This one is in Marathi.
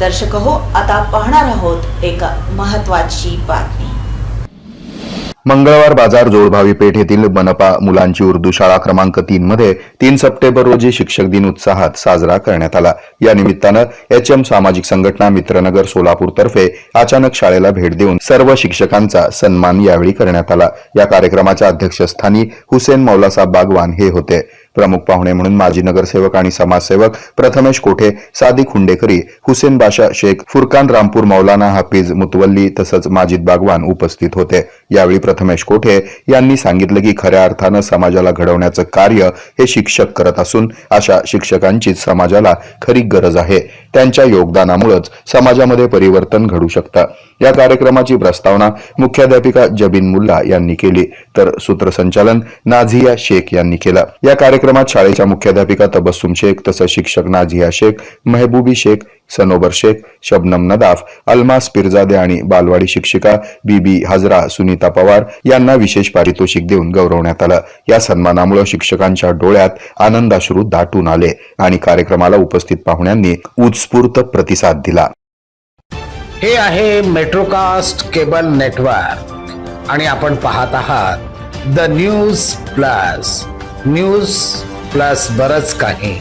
दर्शक हो आता पाहणार आहोत एक महत्वाची बातमी. मंगळवार बाजार जोडभावी पेठ येथील मनपा मुलांची उर्दू शाळा क्रमांक तीन मध्ये तीन सप्टेंबर रोजी शिक्षक दिन उत्साहात साजरा करण्यात आला. या निमित्तानं एच एम सामाजिक संघटना मित्रनगर सोलापूर तर्फे अचानक शाळेला भेट देऊन सर्व शिक्षकांचा सन्मान यावेळी करण्यात आला. या कार्यक्रमाच्या अध्यक्षस्थानी हुसेन मौलासाब बागवान हे होते. प्रमुख पाहुणे म्हणून माजी नगरसेवक आणि समाजसेवक प्रथमेश कोठे सादिक हुंडेकरी हुसेन बाशा शेख फुरकान रामपूर मौलाना हाफिज मुतवल्ली तसंच माजिद बागवान उपस्थित होते. यावेळी प्रथमेश कोठे यांनी सांगितलं की खऱ्या अर्थानं समाजाला घडवण्याचं कार्य हे शिक्षक करत असून अशा शिक्षकांचीच समाजाला खरी गरज आहे. त्यांच्या योगदानामुळेच समाजामध्ये परिवर्तन घडू शकतं. या कार्यक्रमाची प्रस्तावना मुख्याध्यापिका जबीन मुल्ला यांनी केली. तर सूत्रसंचालन नाझिया शेख यांनी केलं. या कार्यक्रमात शाळेच्या मुख्याध्यापिका तबस्सुम शेख तसंच शिक्षक नाझिया शेख मेहबूबी शेख सनोबर शेख शबनम नदाफ अल्मास पिरजादे आणि बालवाडी शिक्षिका बीबी हजरा सुनीता पवार यांना विशेष पारितोषिक देऊन गौरवण्यात आलं. या सन्मानामुळे शिक्षकांच्या डोळ्यात आनंदाश्रू दाटून आले आणि कार्यक्रमाला उपस्थित पाहुण्यांनी उत्स्फूर्त प्रतिसाद दिला. हे आहे मेट्रोकास्ट केबल नेटवर्क आणि आपण पाहत आहात the news plus. News plus बरच काही.